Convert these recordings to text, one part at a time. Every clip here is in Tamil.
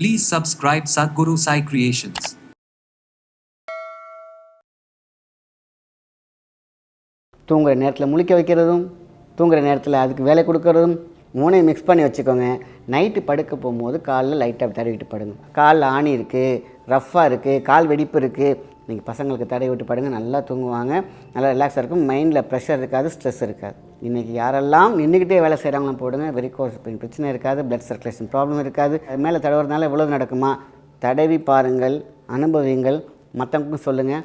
Please subscribe Sadhguru Sai Creations. தூங்குற நேரத்தில் முழிக்க வைக்கிறதும் தூங்குற நேரத்தில் அதுக்கு வேலை கொடுக்கறதும் மூணையும் மிக்ஸ் பண்ணி வச்சுக்கோங்க. நைட்டு படுக்க போகும்போது காலில் லைட்டாக தடவிட்டு படுங்க. காலில் ஆணி இருக்குது ரஃப்பாக இருக்குது கால் வெடிப்பு இருக்குது நீங்கள் பசங்களுக்கு தடவி விட்டு படுங்க நல்லா தூங்குவாங்க. நல்லா ரிலாக்ஸாக இருக்கும். மைண்டில் ப்ரெஷர் இருக்காது ஸ்ட்ரெஸ் இருக்காது. இன்றைக்கி யாரெல்லாம் நின்றுக்கிட்டே வேலை செய்கிறாங்களும் போடுங்க. வெரிகோஸ் பிரச்சனை இருக்காது பிளட் சர்க்குலேஷன் ப்ராப்ளம் இருக்காது. அது மேலே தடவுறதுனால எவ்வளோ நடக்குமா? தடவி பாருங்கள் அனுபவிங்கள் மற்றவங்களுக்கும் சொல்லுங்கள்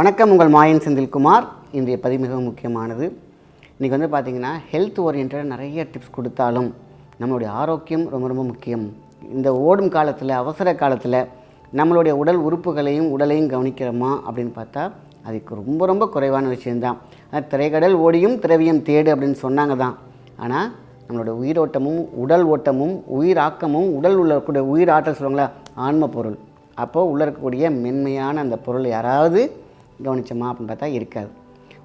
வணக்கம் உங்கள் மாயன் செந்தில்குமார். இன்றைய பதிவு மிகவும் முக்கியமானது. இன்றைக்கி வந்து பார்த்திங்கன்னா ஹெல்த் ஓரியன்டாக நிறைய டிப்ஸ் கொடுத்தாலும் நம்மளுடைய ஆரோக்கியம் ரொம்ப ரொம்ப முக்கியம். இந்த ஓடும் காலத்தில் அவசர காலத்தில் நம்மளுடைய உடல் உறுப்புகளையும் உடலையும் கவனிக்கிறோமா அப்படின்னு பார்த்தா அதுக்கு ரொம்ப ரொம்ப குறைவான விஷயந்தான் அது திரைக்கடல் ஓடியும் திரவியம் தேடு அப்படின்னு சொன்னாங்க தான். ஆனால் நம்மளோட உயிரோட்டமும் உடல் ஓட்டமும் உயிராக்கமும் உடல் உள்ள கூடிய உயிர் ஆற்றல் சொல்லுவாங்களா ஆன்ம பொருள். அப்போது உள்ளே இருக்கக்கூடிய மென்மையான அந்த பொருள் யாராவது கவனிச்சோமா அப்படின்னு பார்த்தா இருக்காது.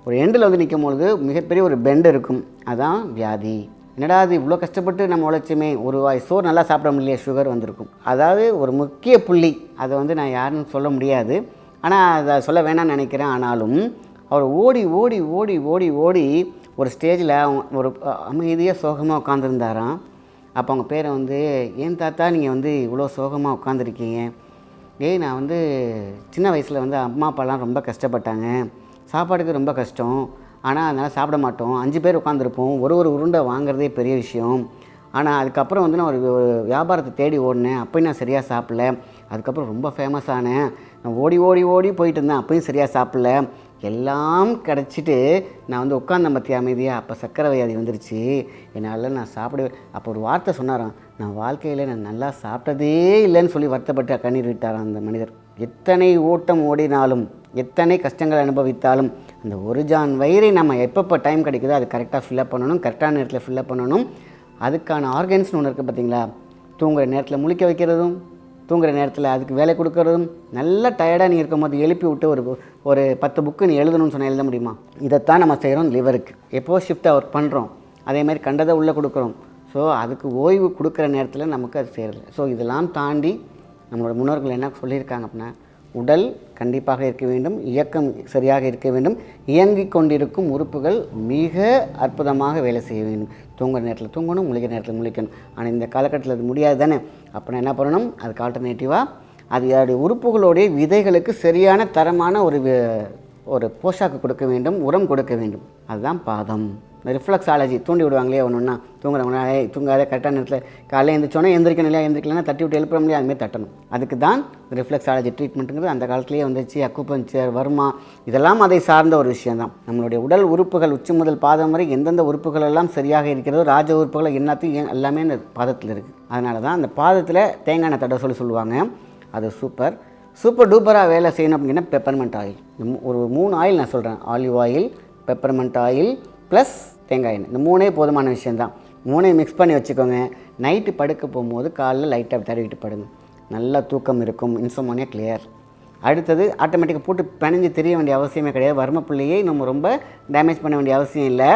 ஒரு எண்டில் வந்து நிற்கும் பொழுது மிகப்பெரிய ஒரு பெண்ட் இருக்கும். அதுதான் வியாதி. என்னடா அது இவ்வளோ கஷ்டப்பட்டு நம்ம உழைச்சுமே ஒரு வாய் சோறு நல்லா சாப்பிட முடியல சுகர் வந்திருக்கும். அதாவது ஒரு முக்கிய புள்ளி. அதை வந்து நான் யாருன்னு சொல்ல முடியாது. ஆனால் அதை சொல்ல வேணாம்னு நினைக்கிறேன். ஆனாலும் அவர் ஓடி ஓடி ஓடி ஓடி ஓடி ஒரு ஸ்டேஜில் ஒரு அமைதியாக சோகமாக உட்காந்துருந்தாராம் அப்போ அவங்க பேரை வந்து ஏன் தாத்தா நீங்கள் வந்து இவ்வளோ சோகமாக உட்காந்துருக்கீங்க ஏய் நான் வந்து சின்ன வயசில் வந்து அம்மா அப்பாலாம் ரொம்ப கஷ்டப்பட்டாங்க. சாப்பாடுக்கு ரொம்ப கஷ்டம். ஆனால் அதனால் சாப்பிட மாட்டோம். அஞ்சு பேர் உட்காந்துருப்போம் ஒரு ஒரு உருண்டை வாங்குறதே பெரிய விஷயம். ஆனால் அதுக்கப்புறம் வந்து நான் ஒரு வியாபாரத்தை தேடி ஓடினேன். அப்போயும் நான் சரியாக சாப்பிடல. அதுக்கப்புறம் ரொம்ப ஃபேமஸ் ஆனேன். நான் ஓடி ஓடி ஓடி போயிட்டு இருந்தேன். அப்போயும் சரியாக சாப்பிடல. எல்லாம் கிடச்சிட்டு நான் வந்து உட்காந்த பற்றி அமைதியாக அப்போ சக்கரை வியாதி வந்துருச்சு. என்னால் நான் சாப்பிடவே அப்போ ஒரு வார்த்தை சொன்னாராம். நான் வாழ்க்கையில் நான் நல்லா சாப்பிட்டதே இல்லைன்னு சொல்லி வருத்தப்பட்டு கண்ணீர் விட்டாரான் அந்த மனிதர். எத்தனை ஓட்டம் ஓடினாலும் எத்தனை கஷ்டங்கள் அனுபவித்தாலும் அந்த ஒரு ஜான் வயிறை நம்ம எப்பப்போ டைம் கிடைக்குதோ அது கரெக்டாக ஃபில்லப் பண்ணணும் கரெக்டான நேரத்தில் ஃபில்லப் பண்ணணும். அதுக்கான ஆர்கன்ஸ்னு ஒன்று இருக்குது பார்த்தீங்களா தூங்குகிற நேரத்தில் முழிக்க வைக்கிறதும் தூங்குற நேரத்தில் அதுக்கு வேலை கொடுக்கறதும் நல்லா டயர்டாக நீங்கள் இருக்கும்போது எழுப்பி விட்டு ஒரு ஒரு பத்து புக்கு நீ எழுதணும்னு சொன்னால் எழுத முடியுமா? இதைத்தான் நம்ம செய்கிறோம் லிவருக்கு எப்போ ஷிஃப்ட்டாக ஒர்க் பண்ணுறோம் அதே மாதிரி கண்டதை உள்ளே கொடுக்குறோம். ஸோ அதுக்கு ஓய்வு கொடுக்குற நேரத்தில் நமக்கு அது செய்கிறது ஸோ இதெல்லாம் தாண்டி நம்மளோட முன்னோர்கள் என்ன சொல்லியிருக்காங்க அப்படின்னா உடல் கண்டிப்பாக இருக்க வேண்டும் இயக்கம் சரியாக இருக்க வேண்டும் இயங்கிக் கொண்டிருக்கும் உறுப்புகள் மிக அற்புதமாக வேலை செய்ய வேண்டும். தூங்குற நேரத்தில் தூங்கணும் முழிக்கிற நேரத்தில் முழிக்கணும். ஆனால் இந்த காலகட்டத்தில் அது முடியாது தானே? அப்போ நான் என்ன பண்ணணும்? அதுக்கு ஆல்டர்னேட்டிவாக அது அதோடைய உறுப்புகளுடைய விதைகளுக்கு சரியான தரமான ஒரு வி- ஒரு போஷாக்கு கொடுக்க வேண்டும் உரம் கொடுக்க வேண்டும். அதுதான் பாதம். ரிஃப்ளெக்ஸாலஜி தூண்டி விடுவாங்களே ஒன்று ஒன்றா தூங்குறவங்க ஏய் தூங்காத கரெக்டான நேரத்தில் காலையில் எழுந்திரிச்சோன்னே எந்திரிக்கணும் இல்லையா எந்திரிக்கலன்னா தட்டி விட்டு எழுப்புற முடியாது அதுமாரி தட்டணும். அதுக்கு தான் ரிஃப்ளெக்ஸாலஜி ட்ரீட்மெண்ட்டுங்கிறது அந்த காலத்துலேயே வந்துச்சு அக்குபஞ்சர் வர்மா இதெல்லாம் அதை சார்ந்த ஒரு விஷயம்தான் நம்மளுடைய உடல் உறுப்புகள் உச்சி முதல் பாதம் வரை எந்தெந்த உறுப்புகள் எல்லாம் சரியாக இருக்கிறதோ ராஜ உறுப்புகள் எல்லாத்தையும் எல்லாமே அந்த பாதத்தில் இருக்குது அதனால தான் அந்த பாதத்தில் தேங்காய் எண்ணெய் தடவை சொல்லி சொல்லுவாங்க. அது சூப்பர் சூப்பர் டூப்பராக வேலை செய்யணும் அப்படின்னா பெப்பர்மெண்ட் ஆயில் ஒரு மூணு ஆயில் நான் சொல்கிறேன் olive oil peppermint oil plus தேங்காய் எண்ணெய். இந்த மூணே போதுமான விஷயந்தான் மூணையும் மிக்ஸ் பண்ணி வச்சுக்கோங்க. நைட்டு படுக்க போகும்போது காலைல லைட்டாக தடவிட்டு படுங்க. நல்லா தூக்கம் இருக்கும். இன்சோமோனியா கிளியர் அடுத்தது ஆட்டோமேட்டிக்காக போட்டு பிணைஞ்சு தெரிய வேண்டிய அவசியமே கிடையாது. வர்மப்புள்ளியை நம்ம ரொம்ப டேமேஜ் பண்ண வேண்டிய அவசியம் இல்லை.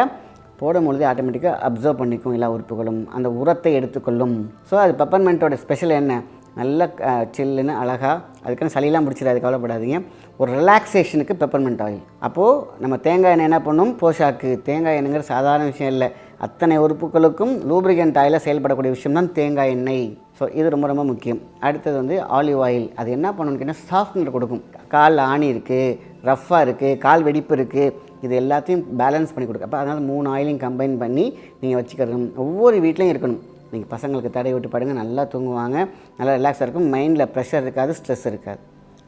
போடும்பொழுது ஆட்டோமேட்டிக்காக அப்சர்வ் பண்ணிக்கும் எல்லா உறுப்புகளும். அந்த உரத்தை எடுத்துக்கொள்ளும். ஸோ அது பெப்பர்மெண்ட்டோட ஸ்பெஷல் என்ன? நல்ல சில்லுன்னு அழகாக அதுக்கான சளியெல்லாம் பிடிச்சிடாது கவலைப்படாதீங்க. ஒரு ரிலாக்ஸேஷனுக்கு பெப்பர்மெண்ட் ஆயில் அப்போது நம்ம தேங்காய் எண்ணெய் என்ன பண்ணும்? போஷாக்கு. தேங்காய் எண்ணெய்ங்கிற சாதாரண விஷயம் இல்லை. அத்தனை உறுப்புகளுக்கும் லூப்ரிகன்ட் ஆயிலாக செயல்படக்கூடிய விஷயம் தான் தேங்காய் எண்ணெய். ஸோ இது ரொம்ப ரொம்ப முக்கியம். அடுத்தது வந்து ஆலிவ் ஆயில் அது என்ன பண்ணணும்னு கேட்டால் சாஃப்ட்னர் கொடுக்கும். கால் ஆணி இருக்குது ரஃப்பாக இருக்குது கால் வெடிப்பு இருக்குது இது எல்லாத்தையும் பேலன்ஸ் பண்ணி கொடுக்கும். அப்போ அதனால் மூணு ஆயிலையும் கம்பைன் பண்ணி நீங்கள் வச்சுக்கிறது ஒவ்வொரு வீட்லேயும் இருக்கணும். நீங்கள் பசங்களுக்கு தடை விட்டு படுங்க நல்லா தூங்குவாங்க. நல்லா ரிலாக்ஸாக இருக்கும். மைண்டில் ப்ரெஷர் இருக்காது ஸ்ட்ரெஸ் இருக்காது.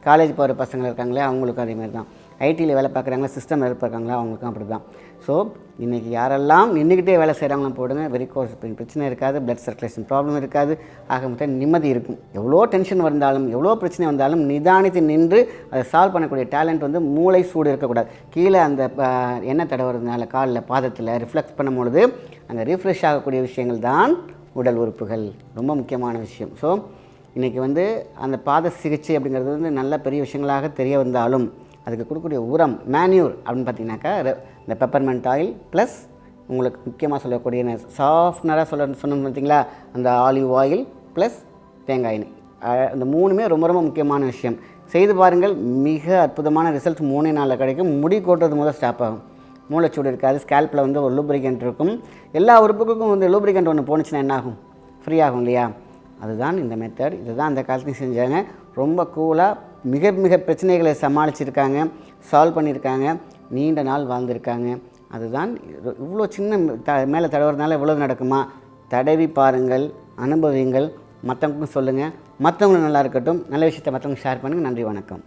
காலேஜ் போகிற பசங்க இருக்காங்களே அவங்களுக்கும் அதேமாதிரி தான். ஐடியில் வேலை பார்க்குறாங்களா சிஸ்டம் வேலை பார்க்குறாங்களா அவங்களுக்கும் அப்படி தான் ஸோ இன்றைக்கி யாரெல்லாம் நின்றுக்கிட்டே வேலை செய்கிறாங்களும் போடுங்க. வெரிகோஸ் பிரச்சனை இருக்காது பிளட் சர்க்குலேஷன் ப்ராப்ளம் இருக்காது. ஆக மொத்தம் நிம்மதி இருக்கும். எவ்வளோ டென்ஷன் வந்தாலும் எவ்வளோ பிரச்சனை வந்தாலும் நிதானித்து நின்று அதை சால்வ் பண்ணக்கூடிய டேலண்ட் வந்து மூளை சூடு இருக்கக்கூடாது. கீழே அந்த எண்ணெய் தடவுறதுனால காலில் பாதத்தில் ரிஃப்ளெக்ட் பண்ணும்பொழுது அங்கே ரீஃப்ரெஷ் ஆகக்கூடிய விஷயங்கள் தான் உடல் உறுப்புகள் ரொம்ப முக்கியமான விஷயம். ஸோ இன்றைக்கி வந்து அந்த பாத சிகிச்சை அப்படிங்கிறது வந்து நல்ல பெரிய விஷயங்களாக தெரிய வந்தாலும் அதுக்கு கொடுக்கக்கூடிய உரம் மேன்யூர் அப்படின்னு பார்த்தீங்கன்னாக்கா இந்த பெப்பர்மெண்ட் ஆயில் ப்ளஸ் உங்களுக்கு முக்கியமாக சொல்லக்கூடிய சாஃப்ட்னராக சொல்ல சொன்னோம் பார்த்தீங்களா? அந்த ஆலிவ் ஆயில் ப்ளஸ் தேங்காய் எண்ணெய். இந்த மூணுமே ரொம்ப ரொம்ப முக்கியமான விஷயம். செய்து பாருங்கள் மிக அற்புதமான ரிசல்ட் மூணே நாளில் கிடைக்கும். முடி கொட்டுறது முதல் ஸ்டாப் ஆகும். மூளைச்சூடு இருக்காது ஸ்கேல்பில் வந்து ஒரு லூப்ரிகண்ட் இருக்கும். எல்லா உறுப்புக்கும் வந்து லூப்ரிகண்ட் ஒன்று போணுச்சுன்னா என்ன ஆகும் ஃப்ரீ ஆகும் இல்லையா? அதுதான் இந்த மெத்தட் இதுதான் அந்த காலத்துலையும் செஞ்சாங்க. ரொம்ப கூலாக மிக மிக பிரச்சனைகளை சமாளிச்சிருக்காங்க சால்வ் பண்ணியிருக்காங்க நீண்ட நாள் வாழ்ந்திருக்காங்க. அதுதான் இவ்வளோ சின்ன த மேலே தடவுறதுனால இவ்வளோ நடக்குமா? தடவி பாருங்கள் அனுபவிங்கள். மற்றவங்களுக்கும் சொல்லுங்கள் மற்றவங்களும் நல்லா இருக்கட்டும். நல்ல விஷயத்தை மற்றவங்க ஷேர் பண்ணுங்கள் நன்றி வணக்கம்.